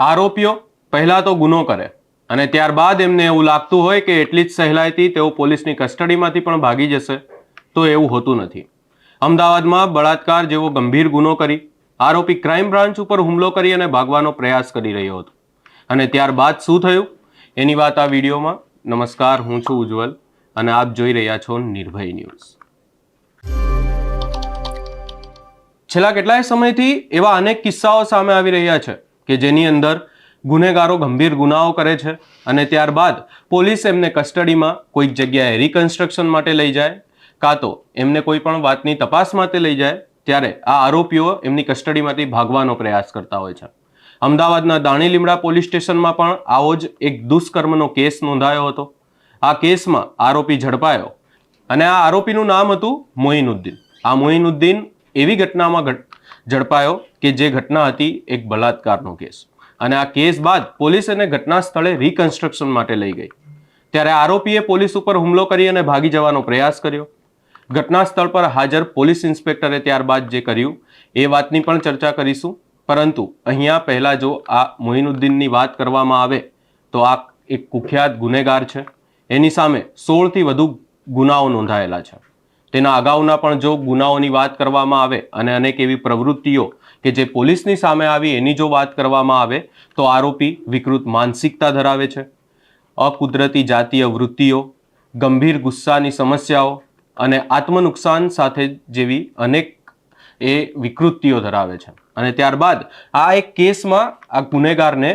આરોપીઓ પહેલાં તો ગુનો કરે અને ત્યારબાદ એમને એવું લાગતું હોય કે એટલી જ સહેલાઈથી તેઓ પોલીસની કસ્ટડીમાંથી પણ ભાગી જશે, તો એવું હોતું નથી. અમદાવાદમાં બળાત્કાર જેવો ગંભીર ગુનો કરી, આરોપી ક્રાઇમ બ્રાન્ચ ઉપર હુમલો કરી અને ભાગવાનો પ્રયાસ કરી રહ્યો હતો. અને ત્યારબાદ શું થયું? એની વાત આ વિડીયોમાં. નમસ્કાર, હું છું ઉજ્જવલ અને આપ જોઈ રહ્યા છો નિર્ભય ન્યૂઝ. છેલ્લા કેટલાય સમયથી એવા અનેક કિસ્સાઓ સામે આવી રહ્યા છે. કે જેની અંદર ગુનેગારો ગંભીર ગુનાઓ કરે છે અને ત્યારબાદ પોલીસ એમને કસ્ટડીમાં કોઈક જગ્યાએ રિકન્સ્ટ્રક્શન માટે લઈ જાય, કાં તો એમને કોઈ પણ વાતની તપાસ માટે લઈ જાય, ત્યારે આ આરોપીઓ એમની કસ્ટડીમાંથી ભાગવાનો પ્રયાસ કરતા હોય છે. અમદાવાદના દાણી લીમડા પોલીસ સ્ટેશનમાં પણ આવો જ એક દુષ્કર્મનો કેસ નોંધાયો હતો. આ કેસમાં આરોપી ઝડપાયો અને આ આરોપીનું નામ હતું મોઇનુદ્દીન આ મોઇનુદ્દીન એવી ઘટનામાં ઘટ- ઝડપાયો કે જે ઘટના હતી એક બલાત્કારનો કેસ. અને આ કેસ બાદ પોલીસ એને ઘટના સ્થળે રિકન્સ્ટ્રક્શન માટે લઈ ગઈ. ત્યારે આરોપીએ પોલીસ ઉપર હુમલો કરી અને ભાગી જવાનો પ્રયાસ કર્યો. ઘટના સ્થળ પર હાજર પોલીસ ઇન્સ્પેક્ટરે ત્યારબાદ જે કર્યું, એ વાતની પણ ચર્ચા કરીશું. પરંતુ અહીંયા પહેલાં જો આ મોઇનુદ્દીનની વાત કરવામાં આવે, તો આ એક કુખ્યાત ગુનેગાર છે. એની સામે સોળથી વધુ ગુનાઓ નોંધાયેલા છે. તેના અગાઉના પણ જો ગુનાઓની વાત કરવામાં આવે અને અનેક એવી પ્રવૃત્તિઓ કે જે પોલીસની સામે આવી એની જો વાત કરવામાં આવે તો આરોપી વિકૃત માનસિકતા ધરાવે છે. અકુદરતી જાતીય વૃત્તિઓ, ગંભીર ગુસ્સાની સમસ્યાઓ અને આત્મનુકસાન સાથે જેવી અનેક એ વિકૃતિઓ ધરાવે છે. અને ત્યારબાદ આ એક કેસમાં આ ગુનેગારને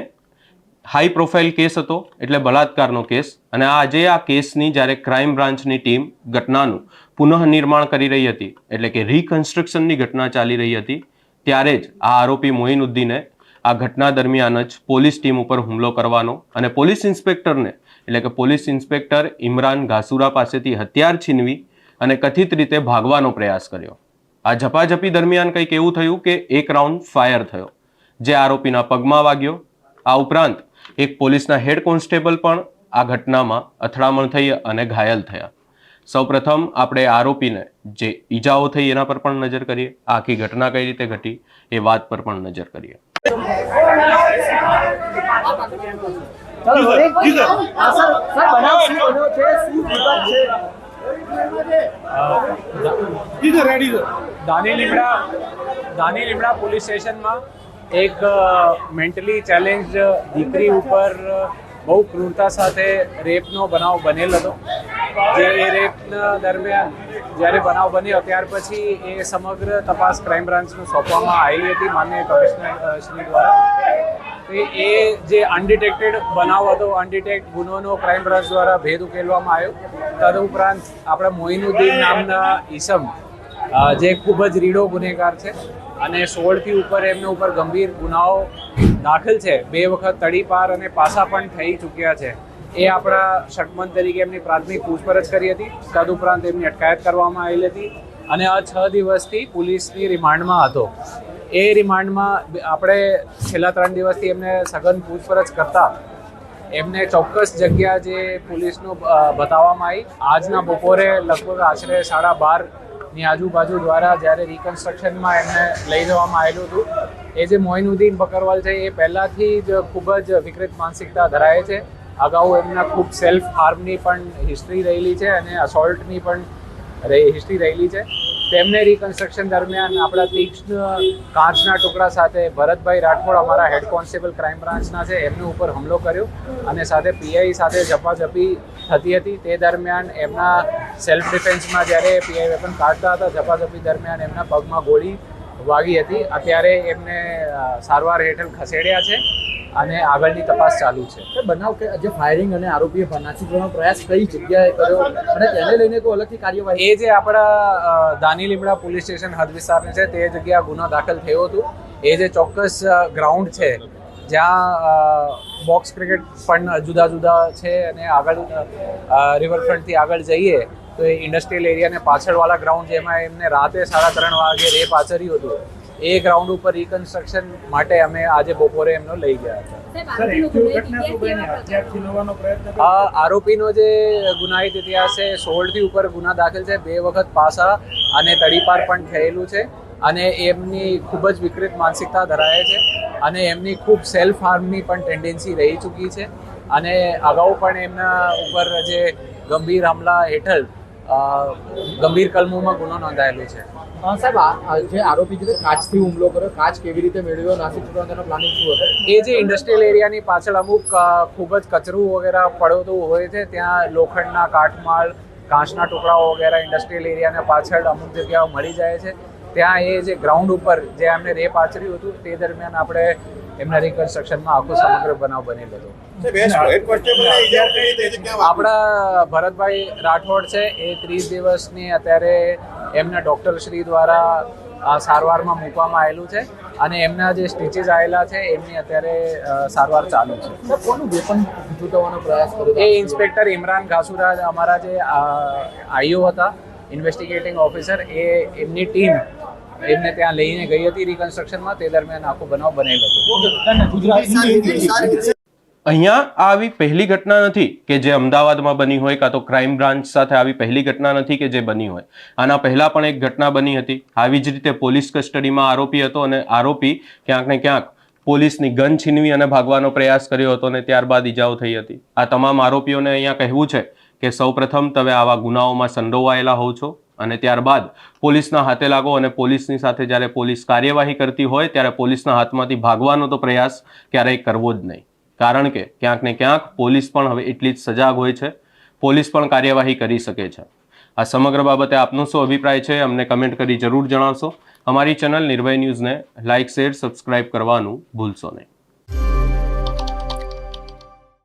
હાઈ પ્રોફાઇલ કેસ હતો, એટલે બળાત્કારનો કેસ. અને આજે આ કેસની જ્યારે ક્રાઇમ બ્રાન્ચની ટીમ ઘટનાનું પુનઃનિર્માણ કરી રહી હતી, એટલે કે રિકન્સ્ટ્રક્શનની ઘટના ચાલી રહી હતી ત્યારે જ આ આરોપી મોઇનુદ્દીને આ ઘટના દરમિયાન જ પોલીસ ટીમ ઉપર હુમલો કરવાનો અને પોલીસ ઇન્સ્પેક્ટરને, એટલે કે પોલીસ ઇન્સ્પેક્ટર ઇમરાન ઘાસુરા પાસેથી હથિયાર છીનવી અને કથિત રીતે ભાગવાનો પ્રયાસ કર્યો. આ ઝપાઝપી દરમિયાન કંઈક એવું થયું કે એક રાઉન્ડ ફાયર થયો, જે આરોપીના પગમાં વાગ્યો. આ ઉપરાંત એક પોલીસના હેડ કોન્સ્ટેબલ પણ આ ઘટનામાં અથડામણ થઈ અને ઘાયલ થયા. સૌપ્રથમ આપણે આરોપીને જે ઈજાઓ થઈ એના પર પણ નજર કરીએ. આખી ઘટના કઈ રીતે ઘટી એ વાત પર પણ નજર કરીએ. ચાલો હા સર સર બનાવ શું બન્યો છે? શું વિગત છે? જી sir ready sir. Dani Limda Dani Limda police સ્ટેશનમાં એક મેન્ટલી ચેલેન્જ દીકરી ઉપર બહુ ક્રૂરતા સાથે રેપનો બનાવ બનેલ હતો. જે એ રેપના દરમિયાન જ્યારે બનાવ બન્યો ત્યાર પછી એ સમગ્ર તપાસ ક્રાઇમ બ્રાન્ચને સોંપવામાં આવેલી હતી માન્ય કમિશનર શ્રી દ્વારા. એ જે અનડિટેક્ટેડ બનાવ હતો, અનડિટેક્ટ ગુનોનો ક્રાઇમ બ્રાન્ચ દ્વારા ભેદ ઉકેલવામાં આવ્યો. તદુપરાંત આપણા મોઇનુદ્દીન નામના ઈસમ જે ખૂબ જ રીડો ગુનેગાર છે અને સોળથી ઉપર એમના ઉપર ગંભીર ગુનાઓ દાખલ છે. બે વખત તડીપાર અને પાસા પણ થઈ ચૂક્યા છે. એ આપણા શકમન તરીકે એમની પ્રાથમિક પૂછપરછ કરી હતી. તદુપરાંત એમની અટકાયત કરવામાં આવેલી હતી અને આ છ દિવસથી પોલીસની રિમાન્ડમાં હતો. એ રિમાન્ડમાં આપણે છેલ્લા ત્રણ દિવસથી એમને સઘન પૂછપરછ કરતા એમને ચોક્કસ જગ્યા જે પોલીસનું બતાવવામાં આવી. આજના બપોરે લગભગ આશરે સાડા બાર ની આજુબાજુ દ્વારા જ્યારે રિકન્સ્ટ્રક્શનમાં એમને લઈ જવામાં આવેલું હતું, એ જે મોઇનુદ્દીન બકરવાલ છે, એ પહેલાંથી જ ખૂબ જ વિકૃત માનસિકતા ધરાવે છે. અગાઉ એમના ખૂબ સેલ્ફ હાર્મની પણ હિસ્ટ્રી રહેલી છે અને અસોલ્ટની પણ હિસ્ટ્રી રહેલી છે. તેમને રિકન્સ્ટ્રક્શન દરમિયાન આપણા તીક્ષ્ણ કાચના ટુકડા સાથે ભરતભાઈ રાઠોડ અમારા હેડ કોન્સ્ટેબલ ક્રાઇમ બ્રાન્ચના છે, એમની ઉપર હુમલો કર્યો અને સાથે પીઆઈ સાથે ઝપાઝપી થતી હતી. તે દરમિયાન એમના સેલ્ફ ડિફેન્સમાં જ્યારે પીઆઈ વેપન કાઢતા હતા ઝપાઝપી દરમિયાન એમના પગમાં ગોળી વાગી હતી. અત્યારે એમને સારવાર હેઠળ ખસેડ્યા છે અને આગળની તપાસ ચાલુ છે. બનાવ કે જે ફાયરિંગ અને આરોપીએ નાસી કરવાનો પ્રયાસ કઈ જગ્યાએ કર્યો અને તેને લઈને કોઈ અલગથી કાર્યવાહી? એ જે આપણા દાની લીમડા પોલીસ સ્ટેશન હદ વિસ્તારની છે તે જગ્યા ગુનો દાખલ થયો હતો. એ જે ચોક્કસ ગ્રાઉન્ડ છે જ્યાં બોક્સ ક્રિકેટ પણ જુદા જુદા છે અને આગળ રિવરફ્રન્ટથી આગળ જઈએ તો એ ઇન્ડસ્ટ્રીયલ એરિયાને પાછળવાળા ગ્રાઉન્ડ જેમાં એમને રાતે સાડા ત્રણ વાગે રેપ આચર્યું હતું એ ગ્રાઉન્ડ ઉપર રિકન્સ્ટ્રક્શન માટે અમે આજે બપોરે એમનો લઈ ગયા હતા. આરોપીનો જે ગુનાહિત ઇતિહાસ છે સોળથી ઉપર ગુના દાખલ છે બે વખત પાસા અને તડીપાર પણ થયેલું છે અને એમની ખૂબ જ વિકૃત માનસિકતા ધરાવે છે અને એમની ખૂબ સેલ્ફ હાર્મની પણ ટેન્ડન્સી રહી ચૂકી છે અને અગાઉ પણ એમના ઉપર જે ગંભીર હમલા હેઠળ ગંભીર કલમોમાં ગુનો નોંધાયેલો છે. સાહેબ જે આરોપી છે કાચથી હુમલો કર્યો. કાચ કેવી રીતે મેળવ્યો? નાસિક છોડવાનો પ્લાનિંગ શું હતો? એ જે ઇન્ડસ્ટ્રીયલ એરિયાની પાછળ અમુક ખૂબ જ કચરું વગેરે પડતું હોય છે. ત્યાં લોખંડના કાટમાળ કાચના ટુકડાઓ વગેરે ઇન્ડસ્ટ્રીયલ એરિયાના પાછળ અમુક જગ્યાઓ મળી જાય છે. ત્યાં એ જે ગ્રાઉન્ડ ઉપર જે એમને રેપ આચર્યું હતું તે દરમિયાન આપણે એમના રિકન્સ્ટ્રક્શનમાં આખો સમગ્ર બનાવ બનેલો હતો. આપણા ભરતભાઈ રાઠોડ છે એ ત્રીસ દિવસની અત્યારે એમના ડોક્ટર શ્રી દ્વારા સારવારમાં મૂકવામાં આવેલું છે અને એમના જે સ્ટીચીસ આવેલા છે એમની અત્યારે સારવાર ચાલુ છે. કોનું વેપન જૂટવવાનો પ્રયાસ કર્યો એ ઇન્સ્પેક્ટર ઇમરાન ઘાસુરા અમારા જે આઈઓ હતા ઇન્વેસ્ટિગેટિંગ ઓફિસર એ એમની ટીમ એમને ત્યાં લઈને ગઈ હતી રિકન્સ્ટ્રક્શનમાં તે દરમિયાન આખો બનાવ બનેલો અહીંયા આવી પહેલી ઘટના નથી કે જે અમદાવાદમાં બની હોય કાં તો ક્રાઇમ બ્રાન્ચ સાથે આવી પહેલી ઘટના નથી કે જે બની હોય. આના પહેલાં પણ એક ઘટના બની હતી. આવી જ રીતે પોલીસ કસ્ટડીમાં આરોપી હતો અને આરોપી ક્યાંક ને ક્યાંક પોલીસની ગન છીનવી અને ભાગવાનો પ્રયાસ કર્યો હતો અને ત્યારબાદ ઈજાઓ થઈ હતી. આ તમામ આરોપીઓને અહીંયા કહેવું છે કે સૌપ્રથમ તમે આવા ગુનાઓમાં સંડોવાયેલા હોવ છો. અને ત્યારબાદ પોલીસના હાથે લાગો અને પોલીસની સાથે જ્યારે પોલીસ કાર્યવાહી કરતી હોય ત્યારે પોલીસના હાથમાંથી ભાગવાનો તો પ્રયાસ ક્યારેય કરવો જ નહીં. કારણ કે ક્યાંક ને ક્યાંક પોલીસ પણ હવે એટલી જ સજાગ હોય છે. પોલીસ પણ કાર્યવાહી કરી શકે છે. આ સમગ્ર બાબતે આપનો શું અભિપ્રાય છે અમને કમેન્ટ કરી જરૂર જણાવશો. અમારી ચેનલ નિર્ભય ન્યૂઝને લાઇક, શેર, સબસ્ક્રાઇબ કરવાનું ભૂલશો નહીં.